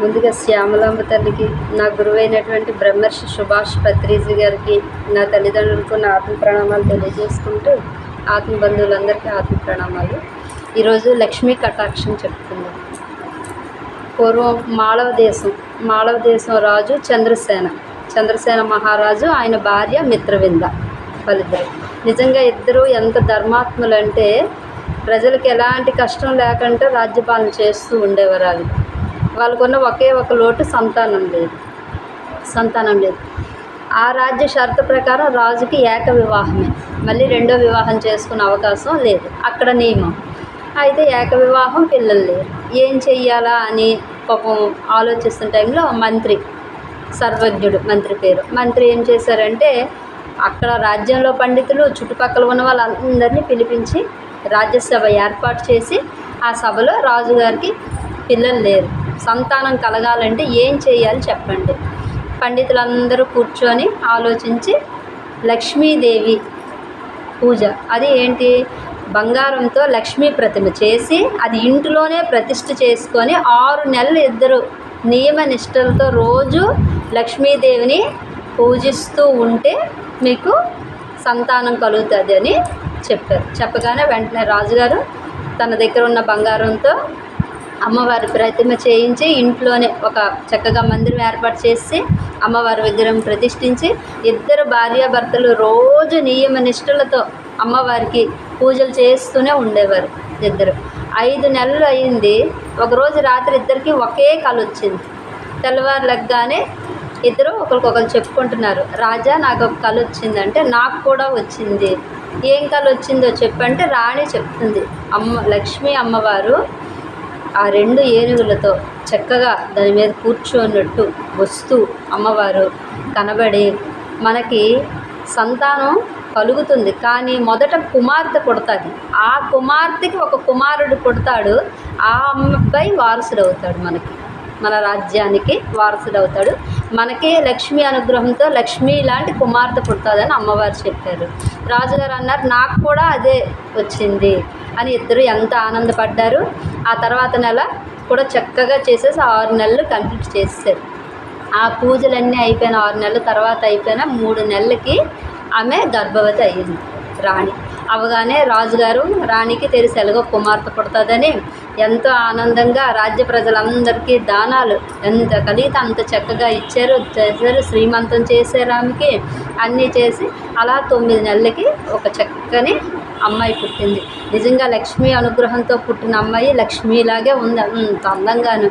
ముందుగా శ్యామలాంబ తల్లికి నా గురువైనటువంటి బ్రహ్మర్షి సుభాష్ పత్రిజీ గారికి నా తల్లిదండ్రులకు నా ఆత్మ ప్రణామాలు తెలియజేసుకుంటూ ఆత్మ బంధువులందరికీ ఆత్మ ప్రణామాలు. ఈరోజు లక్ష్మీ కటాక్షం చెప్తున్నాం పూర్వం మాళవ దేశం మాళవ దేశం రాజు చంద్రసేన. చంద్రసేన మహారాజు ఆయన భార్య మిత్రవింద వాళ్ళిద్దరు. నిజంగా ఇద్దరు ఎంత ధర్మాత్ములు అంటే ప్రజలకు ఎలాంటి కష్టం లేకుండా రాజ్యపాలన చేస్తూ ఉండేవారు వాళ్ళు. వాళ్ళకున్న ఒకే ఒక లోటు సంతానం లేదు. సంతానం లేదు. ఆ రాజ్య షరతు ప్రకారం రాజుకి ఏక వివాహమే. మళ్ళీ రెండో వివాహం చేసుకునే అవకాశం లేదు. అక్కడ నియమం. అయితే ఏక వివాహం పిల్లలు లేరు. ఏం చెయ్యాలా అని పాపం ఆలోచిస్తున్న టైంలో మంత్రి సర్వజ్ఞుడు మంత్రి పేరు. మంత్రి ఏం చేశారంటే అక్కడ రాజ్యంలో పండితులు చుట్టుపక్కల ఉన్న వాళ్ళందరినీ పిలిపించి రాజ్యసభ ఏర్పాటు చేసి ఆ సభలో రాజుగారికి పిల్లలు లేరు. సంతానం కలగాలంటే ఏం చేయాలి చెప్పండి. పండితులందరూ కూర్చొని ఆలోచించి లక్ష్మీదేవి పూజ. అది ఏంటి? బంగారంతో లక్ష్మీ ప్రతిమ చేసి అది ఇంటిలోనే ప్రతిష్ఠ చేసుకొని ఆరు నెలలు ఇద్దరు నియమ నిష్టలతో రోజు లక్ష్మీదేవిని పూజిస్తూ ఉంటే మీకు సంతానం కలుగుతుంది అని చెప్పారు. చెప్పగానే వెంటనే రాజుగారు తన దగ్గర ఉన్న బంగారంతో అమ్మవారి ప్రతిమ చేయించి ఇంట్లోనే ఒక చక్కగా మందిరం ఏర్పాటు చేసి అమ్మవారి విగ్రహం ప్రతిష్ఠించి ఇద్దరు భార్యాభర్తలు రోజు నియమ నిష్ఠలతో అమ్మవారికి పూజలు చేస్తూనే ఉండేవారు ఇద్దరు. ఐదు నెలలు అయింది. ఒకరోజు రాత్రి ఇద్దరికి ఒకే కళ వచ్చింది. తెల్లవారులగ్గానే ఇద్దరు ఒకరికొకరు చెప్పుకుంటున్నారు. రాజా నాకు ఒక కళ వచ్చిందంటే నాకు కూడా వచ్చింది. ఏం కళ వచ్చిందో చెప్పంటే రాణి చెప్తుంది. అమ్మ లక్ష్మీ అమ్మవారు ఆ రెండు ఏనుగులతో చక్కగా దాని మీద కూర్చున్నట్టు వస్తూ అమ్మవారు కనబడి మనకి సంతానం కలుగుతుంది. కానీ మొదట కుమార్తె పుడతాది. ఆ కుమార్తెకి ఒక కుమారుడు పుడతాడు. ఆ అమ్మాయి వారసుడు అవుతాడు మనకి. మన రాజ్యానికి వారసుడు అవుతాడు మనకి లక్ష్మీ అనుగ్రహంతో లక్ష్మీ లాంటి కుమార్తె పుడుతుందని అమ్మవారు చెప్పారు. రాజుగారు అన్నారు నాకు కూడా అదే వచ్చింది అని ఇద్దరు ఎంత ఆనందపడ్డారు. ఆ తర్వాత నెల కూడా చక్కగా చేసేసి ఆరు నెలలు కంప్లీట్ చేసేసారు. ఆ పూజలన్నీ అయిపోయిన ఆరు నెలల తర్వాత అయిపోయిన మూడు నెలలకి ఆమె గర్భవతి అయ్యింది రాణి. అవగానే రాజుగారు రాణికి తెలిసి ఎలాగో కుమార్తె పుడుతుందని ఎంతో ఆనందంగా రాజ్య ప్రజలందరికీ దానాలు ఎంత కలిగితే అంత చక్కగా ఇచ్చారు చేశారు శ్రీమంతం చేశారు ఆమెకి. అన్నీ చేసి అలా తొమ్మిది నెలలకి ఒక చక్కని అమ్మాయి పుట్టింది. నిజంగా లక్ష్మీ అనుగ్రహంతో పుట్టిన అమ్మాయి లక్ష్మీలాగే ఉంది. అంత అందంగాను.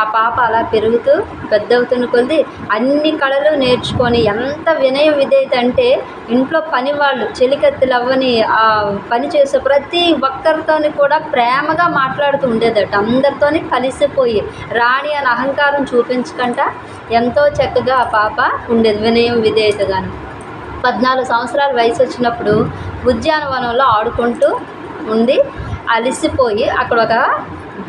ఆ పాప అలా పెరుగుతూ పెద్దవుతున్న కొద్దీ అన్ని కళలు నేర్చుకొని ఎంత వినయం విధేయత అంటే ఇంట్లో పని వాళ్ళు చెలికత్తెలు అవ్వని ఆ పని చేసే ప్రతి ఒక్కరితోని కూడా ప్రేమగా మాట్లాడుతూ ఉండేదట. అందరితోని కలిసిపోయి రాణి అని అహంకారం చూపించకుండా ఎంతో చక్కగా ఆ పాప ఉండేది. వినయం విధేయతగాను. పద్నాలుగు సంవత్సరాల వయసు వచ్చినప్పుడు ఉద్యానవనంలో ఆడుకుంటూ ఉండి అలిసిపోయి అక్కడ ఒక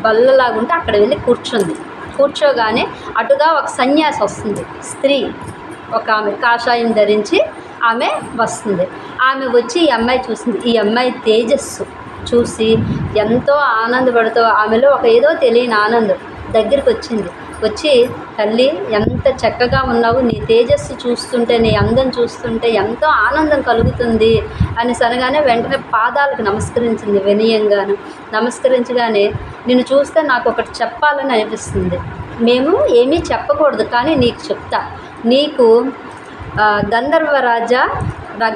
బల్లలాగుంటే అక్కడ వెళ్ళి కూర్చుంది. కూర్చోగానే అటుగా ఒక సన్యాసి వస్తుంది. స్త్రీ ఒక ఆమె కాషాయం ధరించి ఆమె వస్తుంది. ఆమె వచ్చి ఈ అమ్మాయి చూసింది. ఈ అమ్మాయి తేజస్సు. చూసి ఎంతో ఆనందపడుతూ ఆమెలో ఒక ఏదో తెలియని ఆనందం దగ్గరికి వచ్చింది. వచ్చి తల్లి ఎంత చక్కగా ఉన్నావు నీ తేజస్సు చూస్తుంటే నీ అందం చూస్తుంటే ఎంతో ఆనందం కలుగుతుంది అని అనగానే వెంటనే పాదాలకు నమస్కరించింది వినయంగాను. నమస్కరించగానే నిన్ను చూస్తే నాకు ఒకటి చెప్పాలని అనిపిస్తుంది. మేము ఏమీ చెప్పకూడదు కానీ నీకు చెప్తా. నీకు గంధర్వ రాజా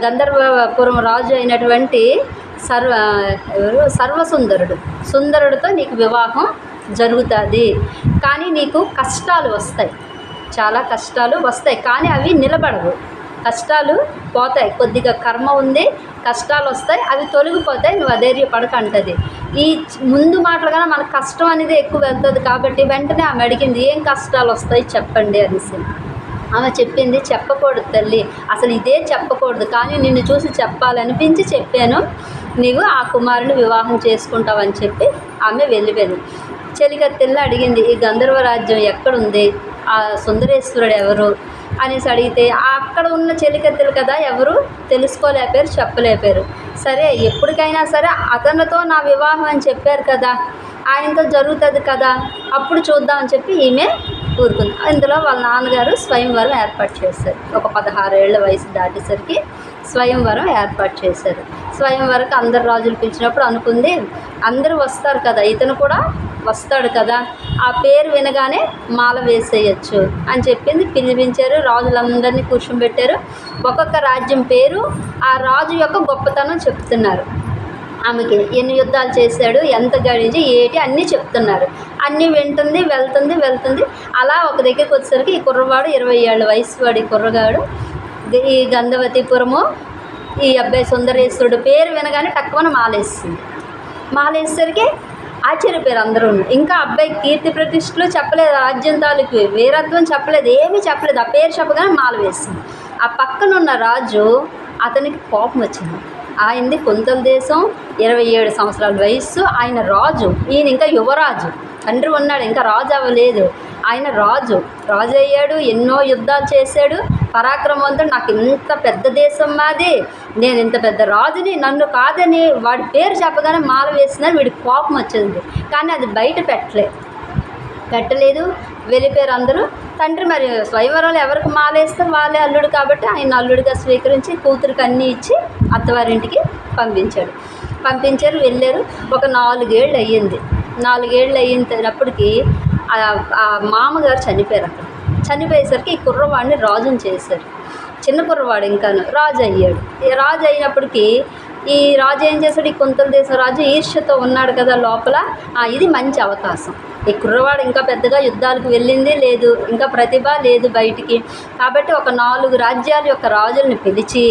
గంధర్వపురం రాజు అయినటువంటి సర్వ ఎవరు? సర్వసుందరుడు. సుందరుడితో నీకు వివాహం జరుగుతుంది. కానీ నీకు కష్టాలు వస్తాయి. చాలా కష్టాలు వస్తాయి. కానీ అవి నిలబడవు. కష్టాలు పోతాయి. కొద్దిగా కర్మ ఉంది కష్టాలు వస్తాయి అవి తొలగిపోతాయి నువ్వు అధైర్యపడక అంటది ఈ ముందు ముందు మాటలుగానే మనకు కష్టం అనేది ఎక్కువ వెళ్తుంది కాబట్టి వెంటనే ఆమె అడిగింది ఏం కష్టాలు వస్తాయి చెప్పండి అనేసి. ఆమె చెప్పింది చెప్పకూడదు తల్లి. అసలు ఇదే చెప్పకూడదు. కానీ నిన్ను చూసి చెప్పాలనిపించి చెప్పాను. నీవు ఆ కుమారుని వివాహం చేసుకుంటావని చెప్పి ఆమె వెళ్ళిపోయింది. చెలికత్తెల్ని అడిగింది ఈ గంధర్వ రాజ్యం ఎక్కడుంది? ఆ సుందరేశ్వరుడు ఎవరు? అనేసి అడిగితే అక్కడ ఉన్న చెలికత్తెలు కదా ఎవరు? తెలుసుకోలేపారు చెప్పలేపారు. సరే ఎప్పటికైనా సరే అతనితో నా వివాహం అని చెప్పారు కదా ఆయనతో జరుగుతుంది కదా అప్పుడు చూద్దామని చెప్పి ఈమె ఊరుకుంది. ఇందులో వాళ్ళ నాన్నగారు స్వయంవరం ఏర్పాటు చేశారు. ఒక పదహారేళ్ళ వయసు దాటేసరికి స్వయంవరం ఏర్పాటు చేశారు. స్వయంవరకు అందరు రాజులు పిలిచినప్పుడు అనుకుంది అందరూ వస్తారు కదా ఇతను కూడా వస్తాడు కదా ఆ పేరు వినగానే మాల వేసేయచ్చు అని చెప్పింది. పిలిపించారు రాజులందరినీ కూర్చోబెట్టారు. ఒక్కొక్క రాజ్యం పేరు ఆ రాజు యొక్క గొప్పతనం చెప్తున్నారు. ఆమెకి ఎన్ని యుద్ధాలు చేశాడు ఎంత గడించి ఏటి అన్నీ చెప్తున్నారు. అన్నీ వింటుంది వెళ్తుంది వెళ్తుంది. అలా ఒక దగ్గరికి వచ్చేసరికి ఈ కుర్రవాడు ఇరవై ఏళ్ళ వయసు వాడి కుర్రగాడు. ఈ గంధవతిపురము ఈ అబ్బాయి సుందరేశ్వరుడు పేరు వినగానే తక్కువన మాలేస్తుంది. మాలేసరికి ఆశ్చర్యపోయారు అందరూ ఇంకా అబ్బాయి కీర్తి ప్రతిష్టలు చెప్పలేదు రాజ్యం తాలూకు వీరత్వం చెప్పలేదు ఏమీ చెప్పలేదు. ఆ పేరు చెప్పగానే మాల వేసింది. ఆ పక్కన ఉన్న రాజు అతనికి కోపం వచ్చింది. ఆయనది కుంతల దేశం ఇరవై ఏడు సంవత్సరాల వయస్సు. ఆయన రాజు ఈయన ఇంకా యువరాజు. తండ్రి ఉన్నాడు ఇంకా రాజు అవ్వలేదు. ఆయన రాజు. రాజు అయ్యాడు ఎన్నో యుద్ధాలు చేశాడు. పరాక్రమవంతుడు. నాకు ఇంత పెద్ద దేశం మాది. నేను ఇంత పెద్ద రాజుని నన్ను కాదని వాడి పేరు చెప్పగానే మాల వేసిన వీడికి కోపం వచ్చింది. కానీ అది బయట పెట్టలే. పెట్టలేదు. వెళ్ళిపోయారు అందరూ. తండ్రి మరి స్వయంవరంలో ఎవరికి మాలేస్తే వాళ్ళే అల్లుడు కాబట్టి ఆయన అల్లుడిగా స్వీకరించి కూతురికి అన్నీ ఇచ్చి అత్తవారింటికి పంపించాడు. పంపించారు వెళ్ళారు. ఒక నాలుగేళ్ళు అయ్యింది. నాలుగేళ్ళు అయినప్పటికీ మామగారు చనిపోయారు అక్కడ. చనిపోయేసరికి ఈ కుర్రవాడిని రాజుని చేశారు. చిన్న కుర్రవాడు ఇంకాను రాజు అయ్యాడు. ఈ రాజు అయినప్పటికీ ఈ రాజు ఏం చేశాడు? ఈ కుంతల దేశం రాజు ఈర్ష్యతో ఉన్నాడు కదా లోపల. ఇది మంచి అవకాశం. ఈ కుర్రవాడు ఇంకా పెద్దగా యుద్ధాలకు వెళ్ళింది లేదు ఇంకా ప్రతిభ లేదు బయటికి. కాబట్టి ఒక నాలుగు రాజ్యాల యొక్క రాజులను పిలిచి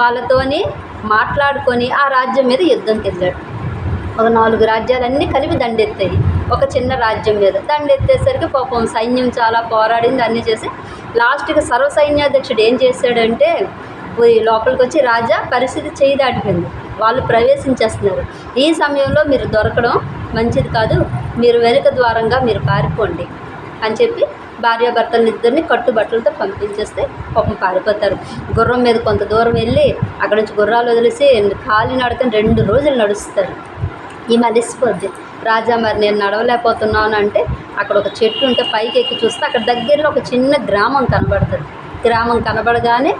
వాళ్ళతోని మాట్లాడుకొని ఆ రాజ్యం మీద యుద్ధంకి వెళ్ళాడు ఒక నాలుగు రాజ్యాలన్నీ కలిపి దండెత్తాయి. ఒక చిన్న రాజ్యం మీద దాన్ని ఎత్తేసరికి పాపం సైన్యం చాలా పోరాడింది అన్నీ చేసి. లాస్ట్కి సర్వ సైన్యాధ్యక్షుడు ఏం చేశాడంటే పోయి లోపలికి వచ్చి రాజా పరిస్థితి చేయి దాటిపోయింది. వాళ్ళు ప్రవేశించేస్తున్నారు. ఈ సమయంలో మీరు దొరకడం మంచిది కాదు. మీరు వెనుక ద్వారంగా మీరు పారిపోండి అని చెప్పి భార్యాభర్తలు ఇద్దరిని కట్టుబట్టలతో పంపించేస్తే పాపం పారిపోతారు. గుర్రం మీద కొంత దూరం వెళ్ళి అక్కడ నుంచి గుర్రాలు వదిలేసి కాలి నడకని రెండు రోజులు నడుస్తారు. ఈమె అలిసిపోద్ది రాజా మరి నేను నడవలేకపోతున్నాను అంటే అక్కడ ఒక చెట్టు ఉంటే పైకి ఎక్కి చూస్తే అక్కడ దగ్గరలో ఒక చిన్న గ్రామం కనబడుతుంది. గ్రామం కనబడగానే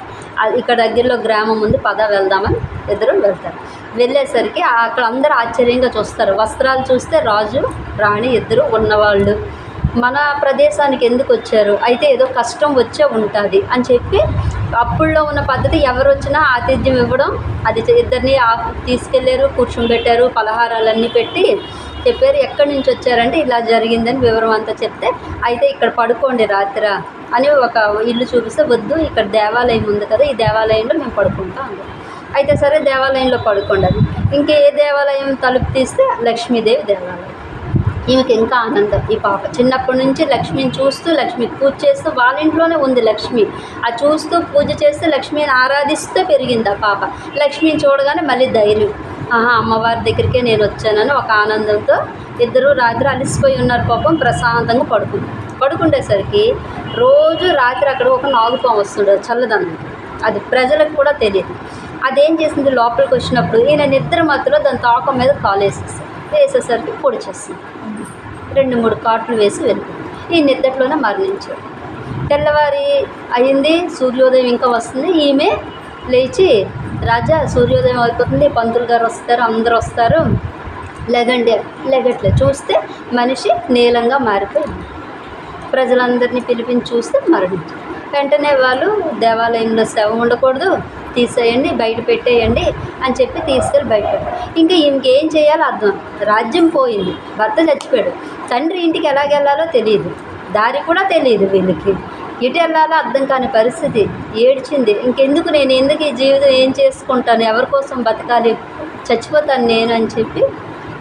ఇక్కడ దగ్గరలో గ్రామం ఉంది పద వెళ్దామని ఇద్దరు వెళ్తారు. వెళ్ళేసరికి అక్కడ అందరూ ఆశ్చర్యంగా చూస్తారు. వస్త్రాలు చూస్తే రాజు రాణి ఇద్దరు ఉన్నవాళ్ళు. మన ప్రదేశానికి ఎందుకు వచ్చారు? అయితే ఏదో కష్టం వచ్చే ఉంటుంది అని చెప్పి అప్పుల్లో ఉన్న పద్ధతి ఎవరు వచ్చినా ఆతిథ్యం ఇవ్వడం అది ఇద్దరిని ఆ- తీసుకెళ్ళారు కూర్చోబెట్టారు పలహారాలన్నీ పెట్టి చెప్పారు ఎక్కడి నుంచి వచ్చారంటే ఇలా జరిగిందని వివరం అంతా చెప్తే అయితే ఇక్కడ పడుకోండి రాత్రి అని ఒక ఇల్లు చూపిస్తే వద్దు ఇక్కడ దేవాలయం ఉంది కదా ఈ దేవాలయంలో మేము పడుకుంటాం అన్నారు అయితే సరే దేవాలయంలో పడుకోండి ఇంకా ఇంకే దేవాలయం తలుపు తీస్తే లక్ష్మీదేవి దేవాలయం. ఈమెకి ఇంకా ఆనందం. ఈ పాప చిన్నప్పటి నుంచి లక్ష్మిని చూస్తూ లక్ష్మికి పూజ చేస్తూ వాళ్ళ ఇంట్లోనే ఉంది లక్ష్మి. ఆ చూస్తూ పూజ చేస్తూ లక్ష్మిని ఆరాధిస్తూ పెరిగింది ఆ పాప. లక్ష్మిని చూడగానే మళ్ళీ ధైర్యం. ఆహా అమ్మవారి దగ్గరికే నేను వచ్చానని ఒక ఆనందంతో ఇద్దరు రాత్రి అలసిపోయి ఉన్నారు పాపం ప్రశాంతంగా పడుకుంది పడుకుండేసరికి రోజు రాత్రి అక్కడ ఒక నాగుపాము వస్తుండదు చల్లదనం. అది ప్రజలకు కూడా తెలియదు. అదేం చేసింది? లోపలికి వచ్చినప్పుడు ఈయన నిద్ర మధ్యలో దాని తాకం మీద కాలు వేసేసి వేసేసరికి పొడిచేస్తుంది రెండు మూడు కాట్లు వేసి వెళ్ళిపోయింది. ఈ నిద్దట్లోనే మరణించాడు. తెల్లవారి అయింది సూర్యోదయం ఇంకా వస్తుంది. ఈమె లేచి రాజా సూర్యోదయం అయిపోతుంది పంతులు గారు వస్తారు అందరు వస్తారు. లెగండి లెగట్లే చూస్తే మనిషి నీలంగా మారిపోయింది. ప్రజలందరినీ పిలిపించి చూస్తే మరణించారు వెంటనే వాళ్ళు దేవాలయంలో శవం ఉండకూడదు తీసేయండి బయట పెట్టేయండి అని చెప్పి తీసుకెళ్ళి బయట. ఇంకా ఇంకేం చేయాలో అర్థం. రాజ్యం పోయింది. భర్త చచ్చిపోయాడు. తండ్రి ఇంటికి ఎలాగెళ్ళాలో తెలియదు దారి కూడా తెలియదు వీళ్ళకి. ఎటు వెళ్ళాలో? అర్థం కాని పరిస్థితి. ఏడ్చింది. ఇంకెందుకు నేను? ఎందుకు ఈ జీవితం ఏం చేసుకుంటాను? ఎవరి కోసం బతకాలి? చచ్చిపోతాను నేను అని చెప్పి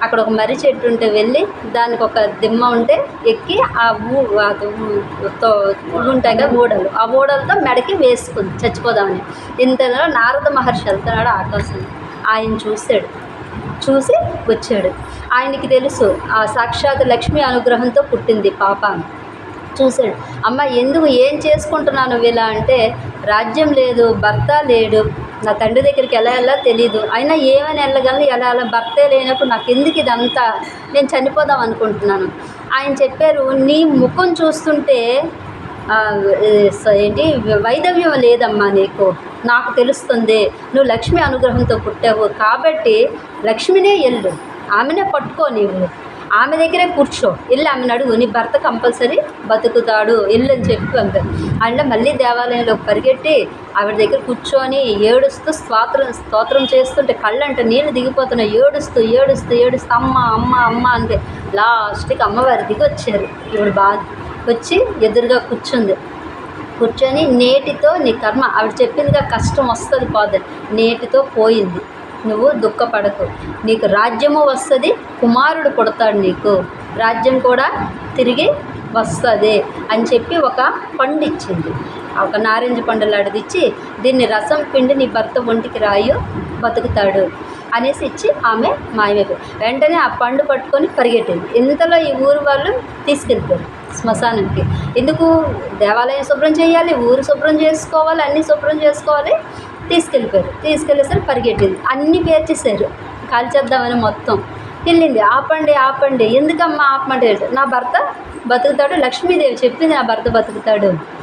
అక్కడ ఒక మర్రి చెట్టు ఉంటే వెళ్ళి దానికి ఒక దిమ్మ ఉంటే ఎక్కి ఆ ఊ తో ఉంటాయి కదా ఊడలు ఆ ఊడలతో మెడకి వేసుకుంది. చచ్చిపోదామని. ఇంతలో నారద మహర్షి వెళ్తున్నాడు ఆకాశం ఆయన చూశాడు. చూసి వచ్చాడు. ఆయనకి తెలుసు ఆ సాక్షాత్ లక్ష్మి అనుగ్రహంతో పుట్టింది పాప అని. చూశాడు. అమ్మ ఎందుకు ఏం చేసుకుంటున్నాను ఇలా అంటే రాజ్యం లేదు భర్త లేడు. నా తండ్రి దగ్గరికి ఎలా వెళ్ళా తెలీదు. అయినా ఏమని వెళ్ళగలను ఎలా ఎలా భర్తే లేనప్పుడు నాకు ఎందుకు ఇదంతా? నేను చనిపోదాం అనుకుంటున్నాను. ఆయన చెప్పారు నీ ముఖం చూస్తుంటే ఏంటి వైదవ్యం లేదమ్మా నీకు. నాకు తెలుస్తుంది నువ్వు లక్ష్మి అనుగ్రహంతో పుట్టావు కాబట్టి లక్ష్మినే ఎల్లు. ఆమెనే పట్టుకో నీవు. ఆమె దగ్గరే కూర్చో. వెళ్ళి ఆమెను అడుగు. నీ భర్త కంపల్సరీ బతుకుతాడు. ఇల్లు అని చెప్పి అంటారు అంటే మళ్ళీ దేవాలయంలో పరిగెట్టి ఆవిడ దగ్గర కూర్చొని ఏడుస్తూ స్వాత్రం స్తోత్రం చేస్తుంటే కళ్ళంట నీళ్ళు దిగిపోతున్నాయి. ఏడుస్తూ ఏడుస్తూ ఏడుస్తూ అమ్మ అమ్మ అమ్మ అంటే లాస్ట్కి అమ్మవారి దిగి వచ్చారు ఇప్పుడు బాగా వచ్చి ఎదురుగా కూర్చుంది. కూర్చొని నేటితో నీ కర్మ. ఆవిడ చెప్పిందిగా కష్టం వస్తుంది పోదని నేటితో పోయింది. నువ్వు దుఃఖపడకు. నీకు రాజ్యము వస్తుంది కుమారుడు పుడతాడు నీకు. రాజ్యం కూడా తిరిగి వస్తుంది అని చెప్పి ఒక పండు ఇచ్చింది. ఒక నారింజ పండు లాంటిది దీన్ని రసం పిండి నీ భర్త ఒంటికి రాయు బతుకుతాడు అనేసి ఇచ్చి ఆమె మాయమైపోయి వెంటనే ఆ పండు పట్టుకొని పరిగెట్టింది. ఇంతలో ఈ ఊరు వాళ్ళు తీసుకెళ్ళిపోయారు శ్మశానానికి. ఎందుకు? దేవాలయం శుభ్రం చేయాలి ఊరు శుభ్రం చేసుకోవాలి అన్నీ శుభ్రం చేసుకోవాలి? తీసుకెళ్ళిపోయారు. తీసుకెళ్ళేసరికి పరిగెట్టింది. అన్నీ పేర్చేశారు. కాల్చేద్దామని మొత్తం. వెళ్ళింది. ఆపండి ఆపండి. ఎందుకమ్మా ఆపమంటే నా భర్త బతుకుతాడు. లక్ష్మీదేవి చెప్పింది నా భర్త బతుకుతాడు.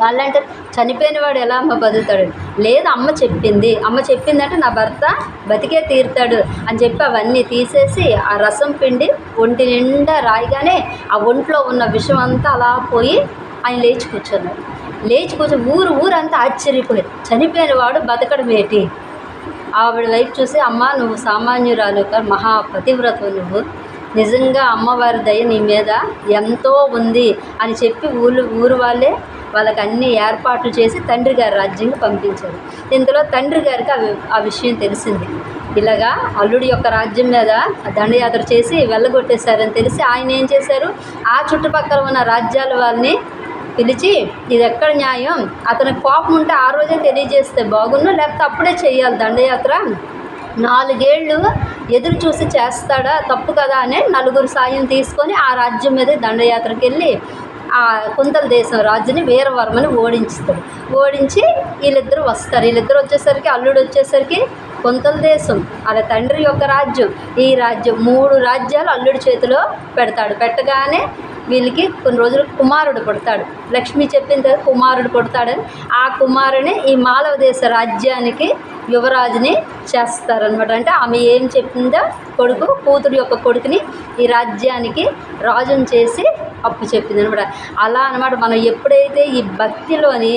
వాళ్ళంటే చనిపోయిన వాడు ఎలా అమ్మ బతుకుతాడు? లేదు అమ్మ చెప్పింది. అమ్మ చెప్పిందంటే నా భర్త బతికే తీరుతాడు అని చెప్పి అవన్నీ తీసేసి ఆ రసం పిండి ఒంటి నిండా రాయిగానే ఆ ఒంట్లో ఉన్న విషం అంతా అలా పోయి ఆయన లేచి కూర్చున్నాడు లేచి కొంచెం ఊరు ఊరంతా ఆశ్చర్యపోయారు. చనిపోయిన వాడు బతకడం ఏంటి? ఆవిడ వైపు చూసి అమ్మ నువ్వు సామాన్యురాలు కాదు మహా పతివ్రత నువ్వు. నిజంగా అమ్మవారి దయ నీ మీద ఎంతో ఉంది అని చెప్పి ఊరు ఊరు వాళ్ళే వాళ్ళకి అన్ని ఏర్పాట్లు చేసి తండ్రి గారి రాజ్యంగా పంపించారు. ఇంతలో తండ్రి గారికి ఆ వి- ఆ విషయం తెలిసింది. ఇలాగా అల్లుడి యొక్క రాజ్యం మీద దండయాత్ర చేసి వెళ్ళగొట్టేశారని తెలిసి ఆయన ఏం చేశారు? ఆ చుట్టుపక్కల ఉన్న రాజ్యాల వాళ్ళని పిలిచి ఇది ఎక్కడ న్యాయం? అతనికి కోపం ఉంటే ఆ రోజే తెలియజేస్తే బాగున్నా లేకపోతే అప్పుడే చేయాలి దండయాత్ర? నాలుగేళ్ళు ఎదురు చూసి చేస్తాడా? తప్పు కదా? అని నలుగురు సాయం తీసుకొని ఆ రాజ్యం మీద దండయాత్రకి వెళ్ళి ఆ కుంతల దేశం రాజుని వీరవర్మని ఓడించుతాడు. ఓడించి వీళ్ళిద్దరు వస్తారు. వీళ్ళిద్దరు వచ్చేసరికి అల్లుడు వచ్చేసరికి కొంతల దేశం వాళ్ళ తండ్రి యొక్క రాజ్యం. ఈ రాజ్యం మూడు రాజ్యాలు అల్లుడి చేతిలో పెడతాడు. పెట్టగానే వీళ్ళకి కొన్ని రోజులు కుమారుడు పుడతాడు. లక్ష్మి చెప్పిన తర్వాత కుమారుడు పుడతాడని ఆ కుమారుని ఈ మాలవ దేశ రాజ్యానికి యువరాజుని చేస్తారనమాట అంటే ఆమె ఏం చెప్పిందో? కొడుకు కూతురు యొక్క కొడుకుని ఈ రాజ్యానికి రాజుని చేసి అప్పు చెప్పింది అనమాట. అలా అనమాట మనం ఎప్పుడైతే ఈ భక్తిలోని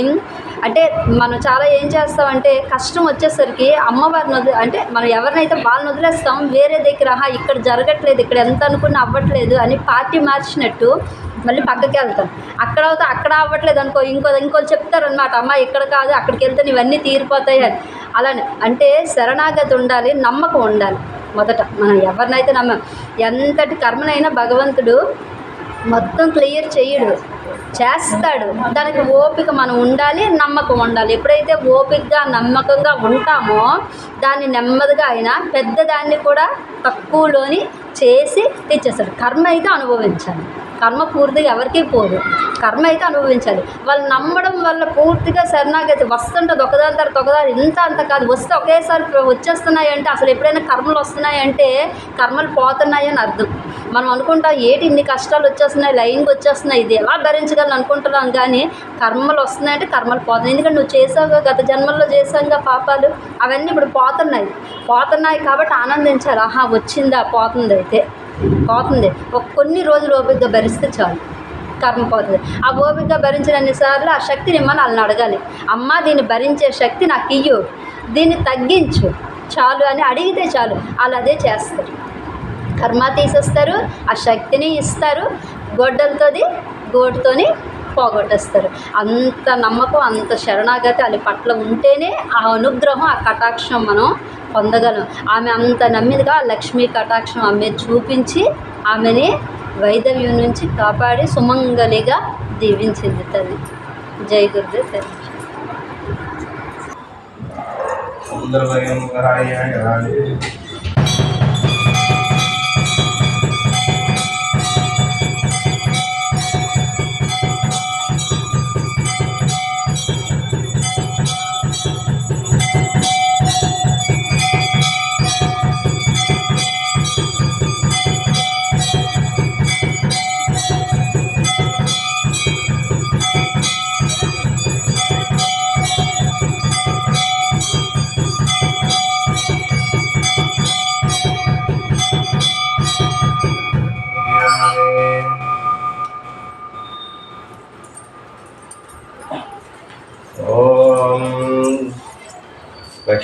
అంటే మనం చాలా ఏం చేస్తామంటే కష్టం వచ్చేసరికి అమ్మవారిని వదిలే అంటే మనం ఎవరినైతే వాళ్ళని వదిలేస్తాం వేరే దగ్గర ఇక్కడ జరగట్లేదు ఇక్కడ ఎంత అనుకున్నా అవ్వట్లేదు అని పార్టీ మార్చినట్టు మళ్ళీ పక్కకి వెళ్తాం. అక్కడ అవుతా అక్కడ అవ్వట్లేదు అనుకో ఇంకో ఇంకోళ్ళు చెప్తారనమాట అమ్మ ఇక్కడ కాదు అక్కడికి వెళ్తే ఇవన్నీ తీరిపోతాయి అని. అలానే అంటే శరణాగతి ఉండాలి నమ్మకం ఉండాలి. మొదట మనం ఎవరినైతే నమ్మ ఎంతటి కర్మనైనా భగవంతుడు మొత్తం క్లియర్ చేయడు. చేస్తాడు. దానికి ఓపిక మనం ఉండాలి నమ్మకం ఉండాలి. ఎప్పుడైతే ఓపికగా నమ్మకంగా ఉంటామో దాన్ని నెమ్మదిగా అయినా పెద్దదాన్ని కూడా తక్కువలోని చేసి తెచ్చేస్తాడు కర్మ అయితే అనుభవించాలి. కర్మ పూర్తిగా ఎవరికీ పోదు. కర్మ అయితే అనుభవించాలి. వాళ్ళు నమ్మడం వల్ల పూర్తిగా శరణాగతి వస్తుంటుంది. ఒకదాని తర్వాత ఒకదాని ఇంత అంత కాదు. వస్తే ఒకేసారి వచ్చేస్తున్నాయి అంటే అసలు ఎప్పుడైనా కర్మలు వస్తున్నాయంటే కర్మలు పోతున్నాయని అర్థం. మనం అనుకుంటాం ఏంటి ఇన్ని కష్టాలు వచ్చేస్తున్నాయి? లైన్కి వచ్చేస్తున్నాయి. ఇది ఎలా భరించగలను అనుకుంటున్నాం కానీ కర్మలు వస్తున్నాయంటే కర్మలు పోతున్నాయి. ఎందుకంటే నువ్వు చేసావు గత జన్మల్లో చేసావుగా పాపాలు. అవన్నీ ఇప్పుడు పోతున్నాయి. పోతున్నాయి కాబట్టి ఆనందించాలి. ఆహా వచ్చిందా? పోతుంది అయితే పోతుంది. ఒక కొన్ని రోజులు ఓపికగా భరిస్తే చాలు. కర్మ పోతుంది. ఆ ఓపికగా భరించినన్నిసార్లు ఆ శక్తిని మనం వాళ్ళని అడగాలి. అమ్మ దీన్ని భరించే శక్తి నాకు ఇయ్యు. దీన్ని తగ్గించు. చాలు అని అడిగితే చాలు. వాళ్ళు అదే చేస్తారు. కర్మ తీసేస్తారు. ఆ శక్తిని ఇస్తారు. గొడ్డలతోది గోటుతోని పోగొట్టేస్తారు. అంత నమ్మకం అంత శరణాగతి వాళ్ళ పట్ల ఉంటేనే ఆ అనుగ్రహం ఆ కటాక్షం మనం పొందగలం ఆమె అంత నమ్మిదిగా లక్ష్మీ కటాక్షం ఆమె చూపించి ఆమెని వైదవ్యం నుంచి కాపాడి సుమంగలిగా దీవించింది తల్లి. జై గురుదే తల్లి సుందరవయం